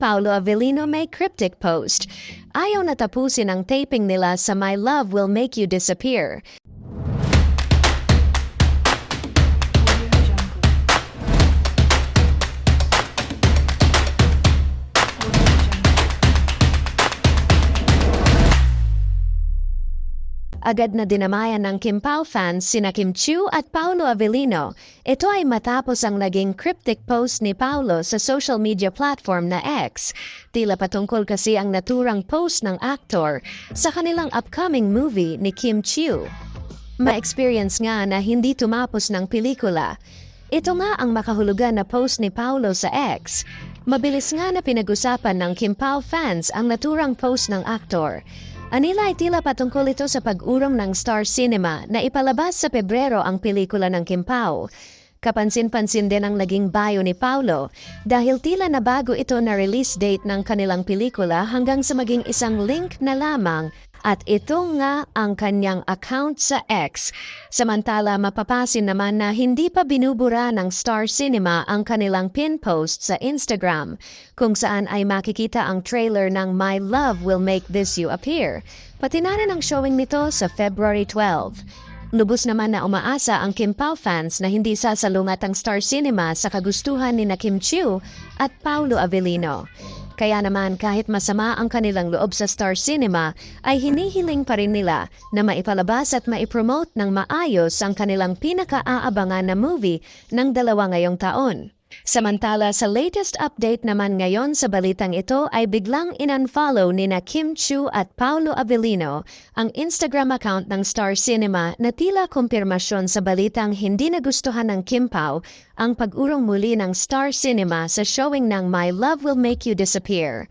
Paulo Avellino may cryptic post. Ayaw na tapusin ang taping nila sa My Love Will Make You Disappear. Agad na dinamayan ng Kim Pao fans sina Kim Chiu at Paulo Avellino. Ito ay matapos ang naging cryptic post ni Paulo sa social media platform na X. Tila patungkol kasi ang naturang post ng actor sa kanilang upcoming movie ni Kim Chiu. Ma-experience nga na hindi tumapos ng pelikula. Ito nga ang makahulugan na post ni Paulo sa X. Mabilis nga na pinag-usapan ng Kim Pao fans ang naturang post ng aktor. Anila ay tila patungkol ito sa pag-urong ng Star Cinema na ipalabas sa Pebrero ang pelikula ng Kim Pao. Kapansin-pansin din ang naging bio ni Paulo dahil tila na bago ito na release date ng kanilang pelikula hanggang sa maging isang link na lamang at ito nga ang kanyang account sa X. Samantala mapapasin naman na hindi pa binubura ng Star Cinema ang kanilang pin post sa Instagram kung saan ay makikita ang trailer ng My Love Will Make This You Appear. Pati na rin ang showing nito sa February 12. Lubos naman na umaasa ang Kim Pao fans na hindi sasalungat ang Star Cinema sa kagustuhan ni na Kim Chiu at Paulo Avellino. Kaya naman kahit masama ang kanilang loob sa Star Cinema, ay hinihiling pa rin nila na maipalabas at maipromote ng maayos ang kanilang pinaka-aabangan na movie ng dalawa ngayong taon. Samantala sa latest update naman ngayon sa balitang ito ay biglang in-unfollow ni na Kim Chu at Paulo Avellino ang Instagram account ng Star Cinema na tila kumpirmasyon sa balitang hindi nagustuhan ng Kim Pao ang pag-urong muli ng Star Cinema sa showing ng My Love Will Make You Disappear.